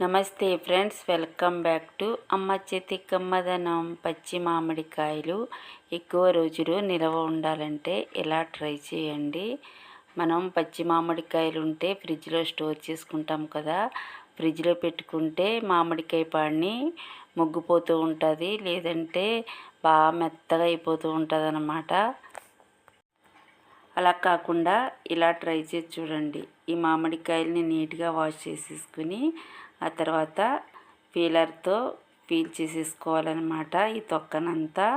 నమస్తే friends welcome back to అమ్మ చేతి కమ్మదనం పచ్చి మామిడికాయలు. ఎక్కువ రోజులు నిల్వ ఉండాలంటే ఇలా ట్రై చేయండి? మనం పచ్చి మామిడికాయలు ఉంటే ఫ్రిడ్జ్లో స్టోర్ చేసుకుంటాం కదా. ఫ్రిడ్జ్లో పెట్టుకుంటే మామిడికాయ పాడిని మొగ్గిపోతూ ఉంటుంది లేదంటే బాగా మెత్తగా అయిపోతూ ఉంటుంది అన్నమాట అలా కాకుండా ఇలా ట్రై చేసి చూడండి. ఈ మామిడికాయలని నీట్గా వాష్ చేసేసుకుని ఆ తర్వాత పీలర్తో పీల్ చేసేసుకోవాలన్నమాట ఈ తొక్కనంతా.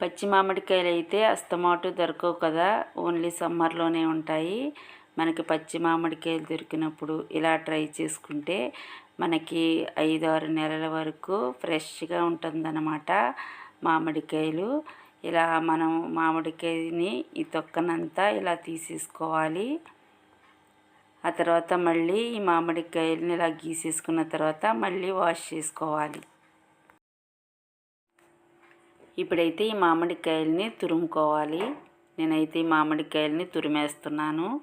పచ్చి మామిడికాయలు అయితే అస్తమాటు దొరకవు కదా ఓన్లీ సమ్మర్లోనే ఉంటాయి. మనకి పచ్చి మామిడికాయలు దొరికినప్పుడు ఇలా ట్రై చేసుకుంటే మనకి ఐదు ఆరు నెలల వరకు ఫ్రెష్గా ఉంటుందన్నమాట మామిడికాయలు. ఇలా మనం మామిడికాయని ఈ తొక్కనంతా ఇలా తీసేసుకోవాలి. ఆ తర్వాత మళ్ళీ ఈ మామిడికాయలని ఇలా గీసేసుకున్న తర్వాత మళ్ళీ వాష్ చేసుకోవాలి. ఇప్పుడైతే ఈ మామిడికాయలని తురుముకోవాలి. నేనైతే ఈ మామిడికాయలని తురిమేస్తున్నాను.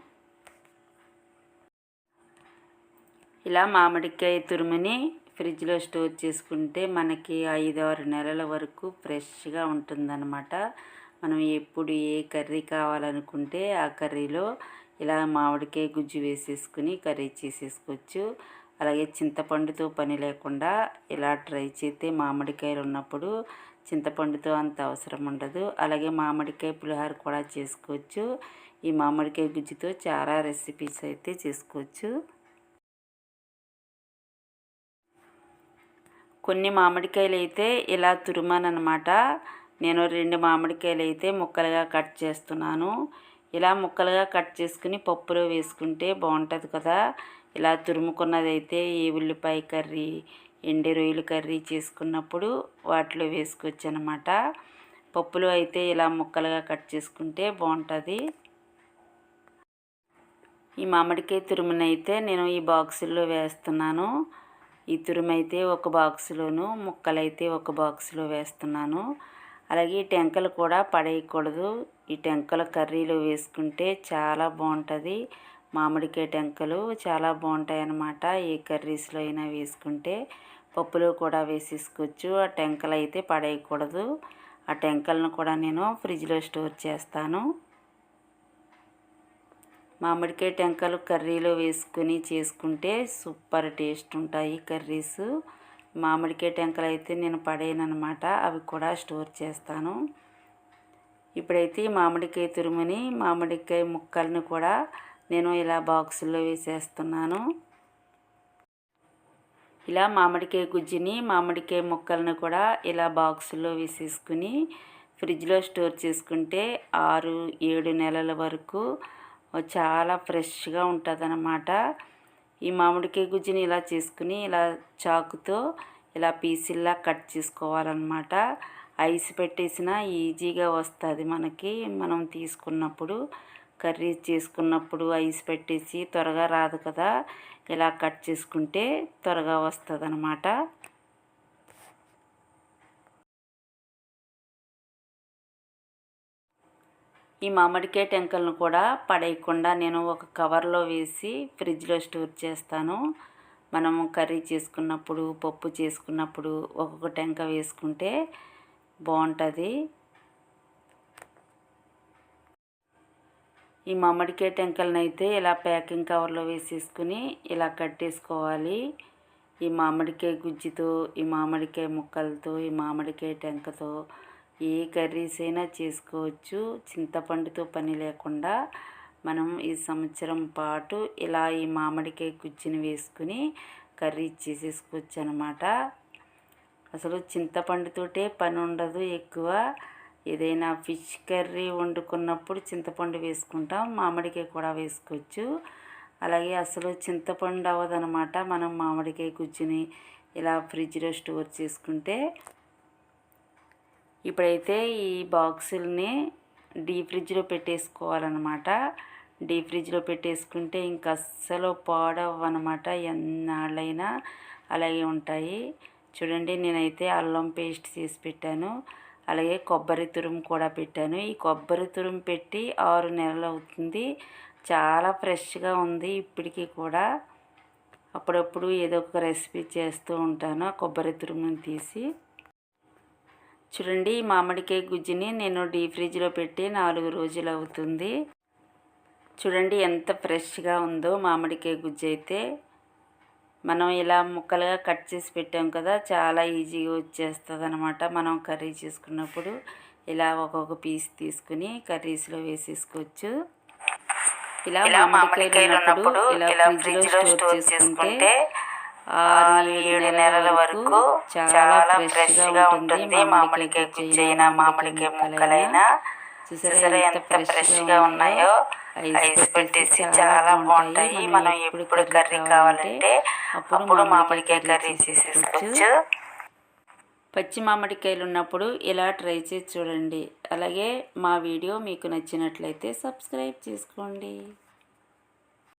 ఇలా మామిడికాయ తురుముని ఫ్రిడ్జ్లో స్టోర్ చేసుకుంటే మనకి ఐదు ఆరు నెలల వరకు ఫ్రెష్గా ఉంటుందన్నమాట. మనం ఎప్పుడు ఏ కర్రీ కావాలనుకుంటే ఆ కర్రీలో ఇలా మామిడికాయ గుజ్జు వేసేసుకుని కర్రీ చేసేసుకోవచ్చు. అలాగే చింతపండుతో పని లేకుండా ఇలా ట్రై చేస్తే మామిడికాయలు ఉన్నప్పుడు చింతపండుతో అంత అవసరం ఉండదు. అలాగే మామిడికాయ పులిహోర కూడా చేసుకోవచ్చు. ఈ మామిడికాయ గుజ్జుతో చాలా రెసిపీస్ అయితే చేసుకోవచ్చు. కొన్ని మామిడికాయలు అయితే ఇలా తురుమానమాట నేను రెండు మామిడికాయలు అయితే ముక్కలుగా కట్ చేస్తున్నాను. ఇలా ముక్కలుగా కట్ చేసుకుని పప్పులో వేసుకుంటే బాగుంటుంది కదా. ఇలా తురుముకున్నదైతే ఈ ఉల్లిపాయ కర్రీ ఎండి రొయ్యలు కర్రీ చేసుకున్నప్పుడు వాటిలో వేసుకోవచ్చు అనమాట పప్పులో అయితే ఇలా ముక్కలుగా కట్ చేసుకుంటే బాగుంటుంది. ఈ మామిడికాయ తురుమునైతే నేను ఈ బాక్సుల్లో వేస్తున్నాను. ఈ తురుమైతే ఒక బాక్స్లోను ముక్కలైతే ఒక బాక్స్లో వేస్తున్నాను. అలాగే ఈ టెంకలు కూడా పడేయకూడదు. ఈ టెంకల కర్రీలో వేసుకుంటే చాలా బాగుంటుంది. మామిడికాయ టెంకలు చాలా బాగుంటాయి అన్నమాట ఏ కర్రీస్లో అయినా వేసుకుంటే పప్పులో కూడా వేసేసుకోవచ్చు. ఆ టెంకలు అయితే పడేయకూడదు. ఆ టెంకలను కూడా నేను ఫ్రిడ్జ్లో స్టోర్ చేస్తాను. మామిడికాయ టెంకలు కర్రీలో వేసుకుని చేసుకుంటే సూపర్ టేస్ట్ ఉంటాయి కర్రీస్. మామిడికాయ టెంకలు అయితే నేను పడేయను అనమాట అవి కూడా స్టోర్ చేస్తాను. ఇప్పుడైతే మామిడికాయ తురుముని మామిడికాయ ముక్కల్ని కూడా నేను ఇలా బాక్సుల్లో వేసేస్తున్నాను. ఇలా మామిడికాయ గుజ్జుని మామిడికాయ ముక్కలను కూడా ఇలా బాక్సుల్లో వేసేసుకుని ఫ్రిడ్జ్లో స్టోర్ చేసుకుంటే ఆరు ఏడు నెలల వరకు చాలా ఫ్రెష్గా ఉంటుంది అన్నమాట ఈ మామిడికాయ గుజ్జుని ఇలా చేసుకుని ఇలా చాకుతో ఇలా పీసుల్లా కట్ చేసుకోవాలన్నమాట. ఐస్ పెట్టేసిన ఈజీగా వస్తుంది మనకి. మనం తీసుకున్నప్పుడు కర్రీ చేసుకున్నప్పుడు ఐస్ పెట్టేసి త్వరగా రాదు కదా. ఇలా కట్ చేసుకుంటే త్వరగా వస్తుంది ఈ మామిడికాయ టెంకలను కూడా పడేయకుండా నేను ఒక కవర్లో వేసి ఫ్రిడ్జ్లో స్టోర్ చేస్తాను. మనము కర్రీ చేసుకున్నప్పుడు పప్పు చేసుకున్నప్పుడు ఒక్కొక్క టెంక వేసుకుంటే బాగుంటుంది. ఈ మామిడికాయ టెంకలను అయితే ఇలా ప్యాకింగ్ కవర్లో వేసేసుకుని ఇలా కట్టేసుకోవాలి. ఈ మామిడికాయ గుజ్జుతో ఈ మామిడికాయ ముక్కలతో ఈ మామిడికాయ టెంకతో ఏ కర్రీస్ అయినా చేసుకోవచ్చు. చింతపండుతో పని లేకుండా మనం ఈ సంవత్సరం పాటు ఇలా ఈ మామిడికాయ గుజ్జుని వేసుకుని కర్రీ చేసేసుకోవచ్చు అనమాట అసలు చింతపండుతోటే పని ఉండదు ఎక్కువ. ఏదైనా ఫిష్ కర్రీ వండుకున్నప్పుడు చింతపండు వేసుకుంటాం మామిడికాయ కూడా వేసుకోవచ్చు. అలాగే అసలు చింతపండు అవ్వదనమాట. మనం మామిడికాయ గుజ్జుని ఇలా ఫ్రిడ్జ్లో స్టోర్ చేసుకుంటే ఇప్పుడైతే ఈ బాక్సుల్ని డీ ఫ్రిడ్జ్లో పెట్టేసుకోవాలన్నమాట. డీ ఫ్రిడ్జ్లో పెట్టేసుకుంటే ఇంక అస్సలు పాడవన్నమాట ఎన్నాళ్ళైనా అలాగే ఉంటాయి. చూడండి నేనైతే అల్లం పేస్ట్ చేసి పెట్టాను. అలాగే కొబ్బరి తురుము కూడా పెట్టాను. ఈ కొబ్బరి తురుము పెట్టి ఆరు నెలలు అవుతుంది. చాలా ఫ్రెష్గా ఉంది ఇప్పటికీ కూడా. అప్పుడప్పుడు ఏదో ఒక రెసిపీ చేస్తూ ఉంటాను ఆ కొబ్బరి తురుముని తీసి. చూడండి ఈ మామిడికాయ గుజ్జుని నేను డీప్ ఫ్రిడ్జ్లో పెట్టి నాలుగు రోజులు అవుతుంది చూడండి ఎంత ఫ్రెష్గా ఉందో మామిడికాయ గుజ్జు అయితే. మనం ఇలా ముక్కలుగా కట్ చేసి పెట్టాం కదా చాలా ఈజీగా వచ్చేస్తుంది అనమాట మనం కర్రీ చేసుకున్నప్పుడు ఇలా ఒక్కొక్క పీస్ తీసుకుని కర్రీస్లో వేసేసుకోవచ్చు. ఇలా మామిడికాయలు ఉన్నప్పుడు ఇలా ఫ్రిడ్జ్లో స్టోర్ చేసుకుంటే ఆరు ఏడు నెలల వరకు చాలా ఫ్రెష్గా ఉంటుంది మామిడికాయ గుజ్జైనా మామిడికాయ ముక్కలైనా. చూసారా ఎంత ఫ్రెష్గా ఉన్నాయో? ఐస్ పెట్టేసి చాలా బాగుంటాయి. మనం ఎప్పుడు కర్రీ కావాలంటే అప్పుడు మామిడికాయ కర్రీ చేసేసుకోవచ్చు. పచ్చి మామిడికాయలు ఉన్నప్పుడు ఇలా ట్రై చేసి చూడండి. అలాగే మా వీడియో మీకు నచ్చినట్లయితే సబ్స్క్రైబ్ చేసుకోండి.